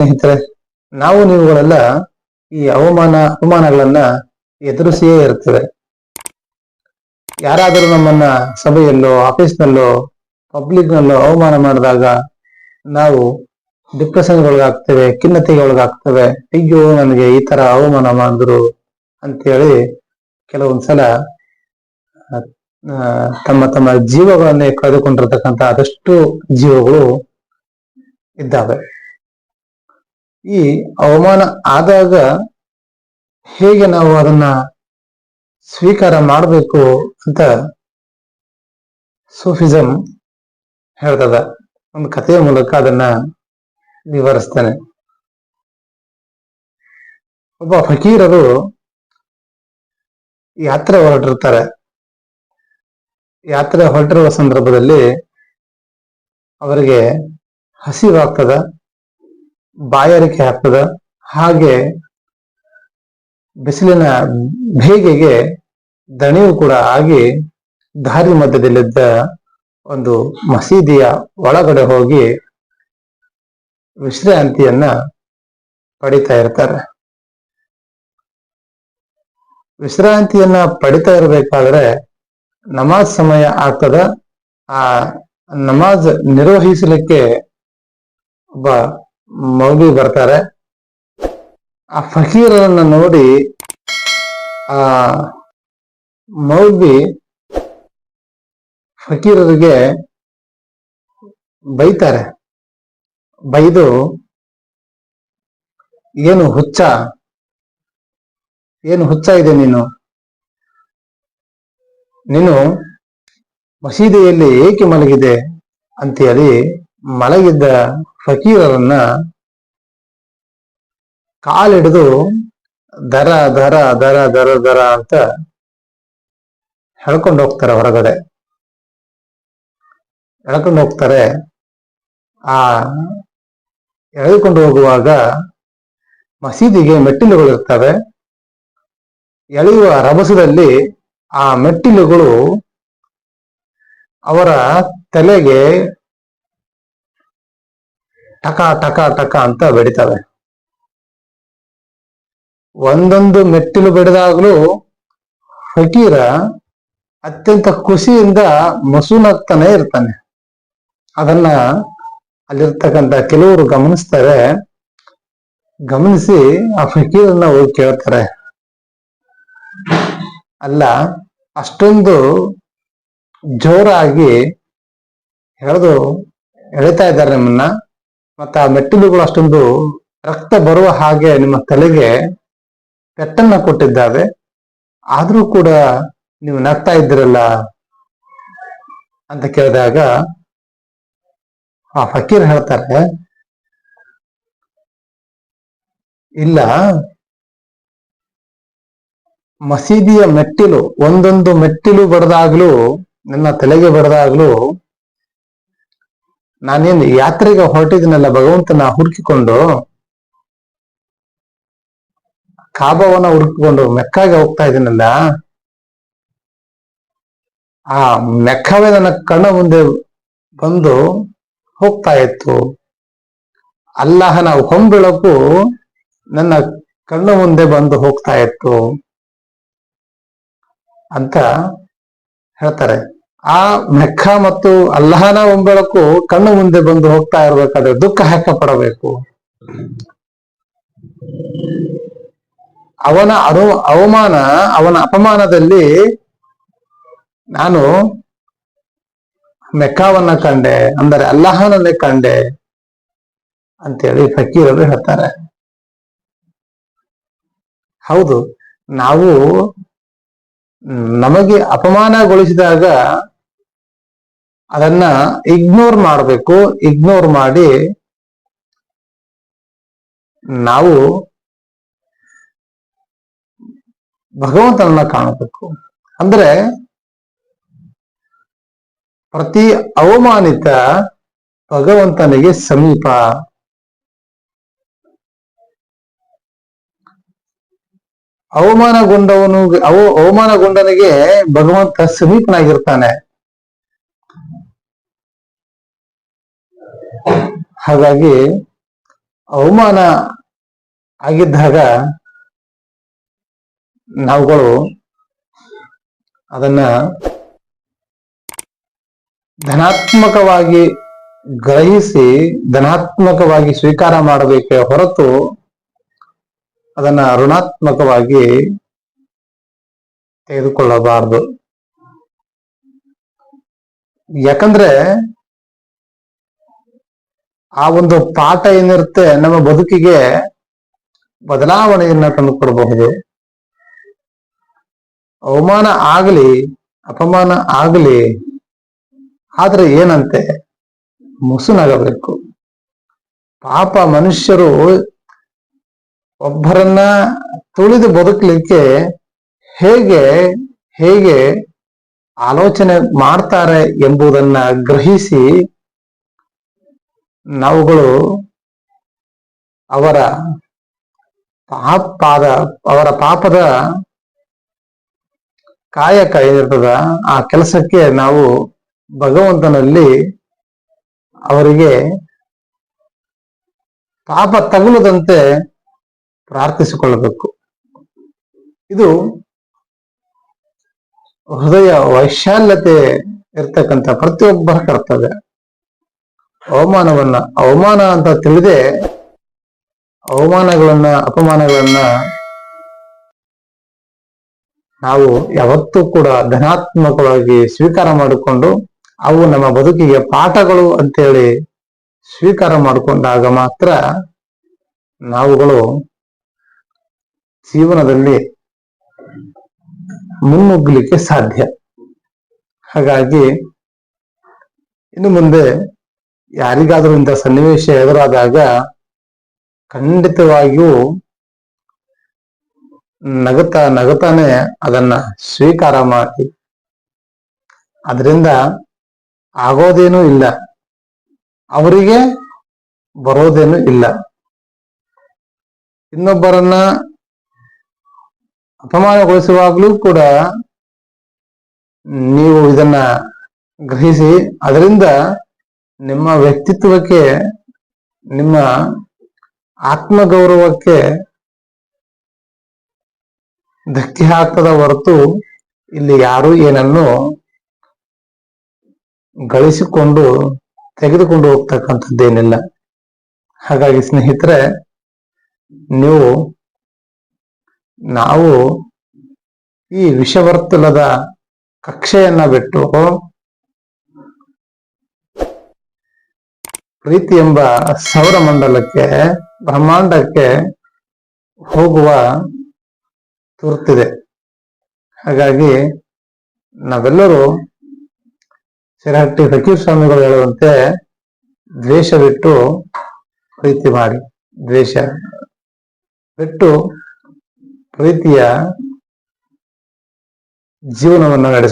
ಸ್ನೇಹಿತರೆ, ನಾವು ನೀವುಗಳೆಲ್ಲ ಈ ಅವಮಾನ ಅವಮಾನಗಳನ್ನ ಎದುರಿಸಿಯೇ ಇರ್ತೇವೆ. ಯಾರಾದರೂ ನಮ್ಮನ್ನ ಸಭೆಯಲ್ಲೋ, ಆಫೀಸ್ನಲ್ಲೋ, ಪಬ್ಲಿಕ್ನಲ್ಲೋ ಅವಮಾನ ಮಾಡಿದಾಗ ನಾವು ಡಿಪ್ರೆಷನ್ಗೆ ಒಳಗಾಗ್ತೇವೆ ಖಿನ್ನತೆಗೆ ಒಳಗಾಗ್ತೇವೆ ಅಯ್ಯೋ, ನನಗೆ ಈ ತರ ಅವಮಾನ ಮಾಡಿದ್ರು ಅಂತೇಳಿ ಕೆಲವೊಂದ್ಸಲ ತಮ್ಮ ತಮ್ಮ ಜೀವಗಳನ್ನೇ ಕಳೆದುಕೊಂಡಿರ್ತಕ್ಕಂಥ ಅದಷ್ಟು ಜೀವಗಳು ಇದ್ದಾವೆ. ಈ ಅವಮಾನ ಆದಾಗ ಹೇಗೆ ನಾವು ಅದನ್ನ ಸ್ವೀಕಾರ ಮಾಡಬೇಕು ಅಂತ ಸೂಫಿಸಂ ಹೇಳ್ತದ. ಒಂದು ಕಥೆಯ ಮೂಲಕ ಅದನ್ನ ವಿವರಿಸ್ತೇನೆ. ಒಬ್ಬ ಫಕೀರರು ಯಾತ್ರೆ ಹೊರಟಿರ್ತಾರೆ. ಯಾತ್ರೆ ಹೊರಟಿರುವ ಸಂದರ್ಭದಲ್ಲಿ ಅವರಿಗೆ ಹಸಿವಾಗ್ತದ. ಬಾಯಾರಿಕೆ ಆಗ್ತದ? ಹಾಗೆ ಬಿಸಿಲಿನ ಬೇಗೆಗೆ ದಣಿವು ಕೂಡ ಆಗಿ ದಾರಿ ಮಧ್ಯದಲ್ಲಿದ್ದ ಒಂದು ಮಸೀದಿಯ ಒಳಗಡೆ ಹೋಗಿ ವಿಶ್ರಾಂತಿಯನ್ನ ಪಡಿತಾ ಇರ್ತಾರೆ. ವಿಶ್ರಾಂತಿಯನ್ನ ಪಡಿತಾ ಇರಬೇಕಾದ್ರೆ ನಮಾಜ್ ಸಮಯ ಆಗ್ತದ? ಆ ನಮಾಜ್ ನಿರ್ವಹಿಸಲಿಕ್ಕೆ ಒಬ್ಬ ಮೌಲಿ ಬರ್ತಾರೆ. ಆ ಫಕೀರರನ್ನ ನೋಡಿ, ಆ ಮೌಲ್ವಿ ಫಕೀರರಿಗೆ ಬೈತಾರೆ. ಬೈದು, ಏನು ಹುಚ್ಚ? ಏನು ಹುಚ್ಚ ಇದೆ ನೀನು? ನೀನು ಮಸೀದಿಯಲ್ಲಿ ಏಕೆ ಮಲಗಿದೆ? ಅಂತೇಳಿ ಮಲಗಿದ್ದ ಫಕೀರರನ್ನ ಕಾಲಿಡಿದು ದರ ದರ ದರ ದರ ದರ ಅಂತ ಹೇಳ್ಕೊಂಡು ಹೋಗ್ತಾರೆ ಹೊರಗಡೆ. ಎಳ್ಕೊಂಡು ಹೋಗ್ತಾರೆ. ಆ ಎಳೆದುಕೊಂಡು ಹೋಗುವಾಗ ಮಸೀದಿಗೆ ಮೆಟ್ಟಿಲುಗಳು ಇರ್ತವೆ. ಎಳೆಯುವ ರಭಸದಲ್ಲಿ ಆ ಮೆಟ್ಟಿಲುಗಳು ಅವರ ತಲೆಗೆ ಟಕ ಟಕ ಟಕ ಅಂತ ಬೆಡಿತವೆ ಒಂದೊಂದು ಮೆಟ್ಟಿಲು ಬೆಳೆದಾಗಲೂ ಫಕೀರ ಅತ್ಯಂತ ಖುಷಿಯಿಂದ ಮಸೂನಾಗ್ತಾನೆ ಇರ್ತಾನೆ. ಅದನ್ನ ಅಲ್ಲಿರ್ತಕ್ಕಂಥ ಕೆಲವರು ಗಮನಿಸ್ತಾರೆ. ಗಮನಿಸಿ ಆ ಫಕೀರನ್ನ ಹೋಗಿ ಕೇಳ್ತಾರೆ. ಅಲ್ಲ, ಅಷ್ಟೊಂದು ಜೋರಾಗಿ ಎಳೆದು ಎಳಿತಾ ಇದ್ದಾರೆ ನಿಮ್ಮನ್ನ. ಮತ್ತೆ ಆ ಮೆಟ್ಟಿಲುಗಳು ಅಷ್ಟೊಂದು ರಕ್ತ ಬರುವ ಹಾಗೆ ನಿಮ್ಮ ತಲೆಗೆ ಪೆಟ್ಟನ್ನ ಕೊಟ್ಟಿದ್ದಾವೆ. ಆದ್ರೂ ಕೂಡ ನೀವು ನಗ್ತಾ ಇದ್ದೀರಲ್ಲ ಅಂತ ಕೇಳಿದಾಗ ಆ ಫಕೀರ್ ಹೇಳ್ತಾರೆ, ಇಲ್ಲ, ಮಸೀದಿಯ ಮೆಟ್ಟಿಲು, ಒಂದೊಂದು ಮೆಟ್ಟಿಲು ಬಡದಾಗ್ಲೂ, ನನ್ನ ತಲೆಗೆ ಬಡದಾಗ್ಲೂ ನಾನೇನು ಯಾತ್ರೆಗೆ ಹೊರಟಿದ್ನಲ್ಲ, ಭಗವಂತನ ಹುಡುಕಿಕೊಂಡು ಕಾಬವನ ಹುಡುಕಿಕೊಂಡು ಮೆಕ್ಕಾಗೆ ಹೋಗ್ತಾ ಇದ್ದೀನಲ್ಲ ಆ ಮೆಕ್ಕವೇ ನನ್ನ ಕಣ್ಣ ಮುಂದೆ ಬಂದು ಹೋಗ್ತಾ ಇತ್ತು. ಅಲ್ಲಾಹನ ಹೊಂಬೆಳಕು ನನ್ನ ಕಣ್ಣು ಮುಂದೆ ಬಂದು ಹೋಗ್ತಾ ಇತ್ತು ಅಂತ ಹೇಳ್ತಾರೆ. ಆ ಮೆಕ್ಕ ಮತ್ತು ಅಲ್ಲಹನ ಒಂಬೆಳಕು ಕಣ್ಣು ಮುಂದೆ ಬಂದು ಹೋಗ್ತಾ ಇರ್ಬೇಕಾದ್ರೆ ದುಃಖ ಹೆಕ್ಕ ಪಡಬೇಕು ಅವನ ಅನು ಅವಮಾನ, ಅವನ ಅಪಮಾನದಲ್ಲಿ ನಾನು ಮೆಕ್ಕಾವನ್ನ ಕಂಡೆ, ಅಂದರೆ ಅಲ್ಲಹನನ್ನೇ ಕಂಡೆ ಅಂತೇಳಿ ಫಕೀರರು ಹೇಳ್ತಾರೆ. ಹೌದು, ನಾವು ನಮಗೆ ಅಪಮಾನಗೊಳಿಸಿದಾಗ ಅದನ್ನ ಇಗ್ನೋರ್ ಮಾಡಬೇಕು ಇಗ್ನೋರ್ ಮಾಡಿ ನಾವು ಭಗವಂತನನ್ನ ಕಾಣಬೇಕು. ಅಂದ್ರೆ ಪ್ರತಿ ಅವಮಾನಿತ ಭಗವಂತನಿಗೆ ಸಮೀಪ. ಅವಮಾನಗೊಂಡವನು, ಅವ, ಅವಮಾನಗೊಂಡನಿಗೆ ಭಗವಂತ ಸಮೀಪನಾಗಿರ್ತಾನೆ. ಹಾಗಾಗಿ ಅವಮಾನ ಆಗಿದ್ದಾಗ ನಾವುಗಳು ಅದನ್ನ ಧನಾತ್ಮಕವಾಗಿ ಗ್ರಹಿಸಿ, ಧನಾತ್ಮಕವಾಗಿ ಸ್ವೀಕಾರ ಮಾಡಬೇಕೇ ಹೊರತು ಅದನ್ನ ಋಣಾತ್ಮಕವಾಗಿ ತೆಗೆದುಕೊಳ್ಳಬಾರದು. ಯಾಕಂದ್ರೆ ಆ ಒಂದು ಪಾಠ ಏನಿರುತ್ತೆ, ನಮ್ಮ ಬದುಕಿಗೆ ಬದಲಾವಣೆಯನ್ನ ತಂದುಕೊಡಬಹುದು. ಅವಮಾನ ಆಗಲಿ, ಅಪಮಾನ ಆಗಲಿ, ಆದ್ರೆ ಏನಂತೆ? ಮುಸುನಾಗಬೇಕು. ಪಾಪ ಮನುಷ್ಯರು ಒಬ್ಬರನ್ನ ತುಳಿದು ಬದುಕಲಿಕ್ಕೆ ಹೇಗೆ ಹೇಗೆ ಆಲೋಚನೆ ಮಾಡ್ತಾರೆ ಎಂಬುದನ್ನ ಗ್ರಹಿಸಿ ನಾವುಗಳು ಅವರ ಪಾಪಾದ ಅವರ ಪಾಪದ ಕಾಯಕ ಏನಿರ್ತದ, ಆ ಕೆಲಸಕ್ಕೆ ನಾವು ಭಗವಂತನಲ್ಲಿ ಅವರಿಗೆ ಪಾಪ ತಗುಲದಂತೆ ಪ್ರಾರ್ಥಿಸಿಕೊಳ್ಳಬೇಕು. ಇದು ಹೃದಯ ವೈಶಾಲ್ಯತೆ ಇರ್ತಕ್ಕಂಥ ಪ್ರತಿಯೊಬ್ಬರ ಕರ್ತವ್ಯ. ಅವಮಾನವನ್ನ, ಅವಮಾನ ಅಂತ ತಿಳಿದೆ ಅವಮಾನಗಳನ್ನ, ಅಪಮಾನಗಳನ್ನ ನಾವು ಯಾವತ್ತೂ ಕೂಡ ಧನಾತ್ಮಕವಾಗಿ ಸ್ವೀಕಾರ ಮಾಡಿಕೊಂಡು ಅವು ನಮ್ಮ ಬದುಕಿಗೆ ಪಾಠಗಳು ಅಂತೇಳಿ ಸ್ವೀಕಾರ ಮಾಡಿಕೊಂಡಾಗ ಮಾತ್ರ ನಾವುಗಳು ಜೀವನದಲ್ಲಿ ಮುನ್ನುಗ್ಗಲಿಕ್ಕೆ ಸಾಧ್ಯ. ಹಾಗಾಗಿ ಇನ್ನು ಮುಂದೆ ಯಾರಿಗಾದರೂ ಇಂಥ ಸನ್ನಿವೇಶ ಎದುರಾದಾಗ ಖಂಡಿತವಾಗಿಯೂ ನಗತ ನಗತಾನೆ ಅದನ್ನ ಸ್ವೀಕಾರ ಮಾಡಿ. ಅದರಿಂದ ಆಗೋದೇನೂ ಇಲ್ಲ. ಅವರಿಗೆ ಬರೋದೇನು ಇಲ್ಲ. ಇನ್ನೊಬ್ಬರನ್ನ ಅಪಮಾನಗೊಳಿಸುವಾಗಲೂ ಕೂಡ ನೀವು ಇದನ್ನ ಗ್ರಹಿಸಿ, ಅದರಿಂದ ನಿಮ್ಮ ವ್ಯಕ್ತಿತ್ವಕ್ಕೆ, ನಿಮ್ಮ ಆತ್ಮಗೌರವಕ್ಕೆ ಧಕ್ಕೆ ಹಾಕದ ಹೊರತು ಇಲ್ಲಿ ಯಾರು ಏನನ್ನು ಗಳಿಸಿಕೊಂಡು, ತೆಗೆದುಕೊಂಡು ಹೋಗ್ತಕ್ಕಂಥದ್ದೇನಿಲ್ಲ. ಹಾಗಾಗಿ ಸ್ನೇಹಿತರೆ, ನೀವು, ನಾವು ಈ ವಿಷವರ್ತುಲದ ಕಕ್ಷೆಯನ್ನ ಬಿಟ್ಟು ಪ್ರೀತಿ ಎಂಬ ಸೌರ ಮಂಡಲಕ್ಕೆ, ಬ್ರಹ್ಮಾಂಡಕ್ಕೆ ಹೋಗುವ ತುರ್ತಿದೆ. ಹಾಗಾಗಿ ನಾವೆಲ್ಲರೂ ಶಿರಹಟ್ಟಿ ಫಕೀರ್ ಸ್ವಾಮಿಗಳು ಹೇಳುವಂತೆ ದ್ವೇಷ ಬಿಟ್ಟು ಪ್ರೀತಿ ಮಾಡಿ. ದ್ವೇಷ ಬಿಟ್ಟು ಪ್ರೀತಿಯ ಜೀವನವನ್ನು ನಡೆಸ